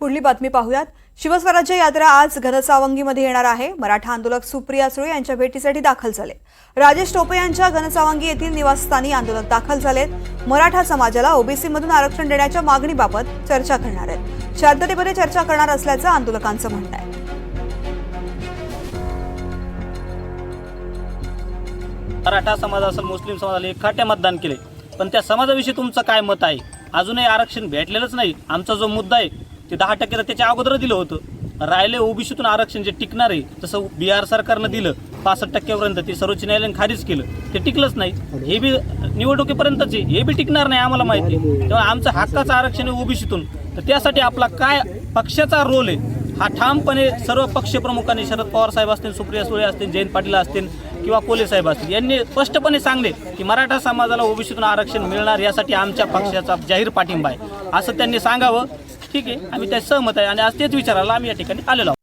पुढली बातमी पाहूयात. शिवस्वराज्य यात्रा आज घनसावंगीमध्ये येणार आहे. मराठा आंदोलक सुप्रिया सुळे यांच्या भेटीसाठी दाखल झाले. राजेश टोपे यांच्या घनसावंगी येथील निवासस्थानी आंदोलक दाखल झालेत. मराठा समाजाला ओबीसीमधून आरक्षण देण्याच्या मागणीबाबत चर्चा करणार आहेत. शांततेमध्ये चर्चा करणार असल्याचं आंदोलकांचं म्हणणं आहे. मराठा समाज असेल मुस्लिम समाजाला एकखाट्या मतदान केले. पण त्या समाजाविषयी तुमचं काय मत आहे? अजूनही आरक्षण भेटलेलंच नाही. आमचा जो मुद्दा आहे ते दहा टक्के त्याच्या अगोदर दिलं होतं. राहिले ओबीसीतून आरक्षण जे टिकणार आहे तसं बिहार सरकारनं दिलं. पासष्ट टक्क्यापर्यंत ते सर्वोच्च न्यायालयाने खारीज केलं. ते टिकलंच नाही. हे बी निवडणुकीपर्यंतच आहे. हे बी टिकणार नाही आम्हाला माहिती. आहे तेव्हा आमचं हक्काचं आरक्षण आहे ओबीसीतून. तर त्यासाठी आपला काय पक्षाचा रोल आहे हा ठामपणे सर्व पक्षप्रमुखांनी शरद पवार साहेब असतील सुप्रिया सुळे असतील जयंत पाटील असतील किंवा कोले साहेब असतील यांनी स्पष्टपणे सांगले की मराठा समाजाला ओबीसीतून आरक्षण मिळणार यासाठी आमच्या पक्षाचा जाहीर पाठिंबा आहे. असं त्यांनी सांगावं. ठीक आहे. आम्ही त्या सहमत आहे आणि आज तेच विचारायला आम्ही या ठिकाणी आलेलो आहोत.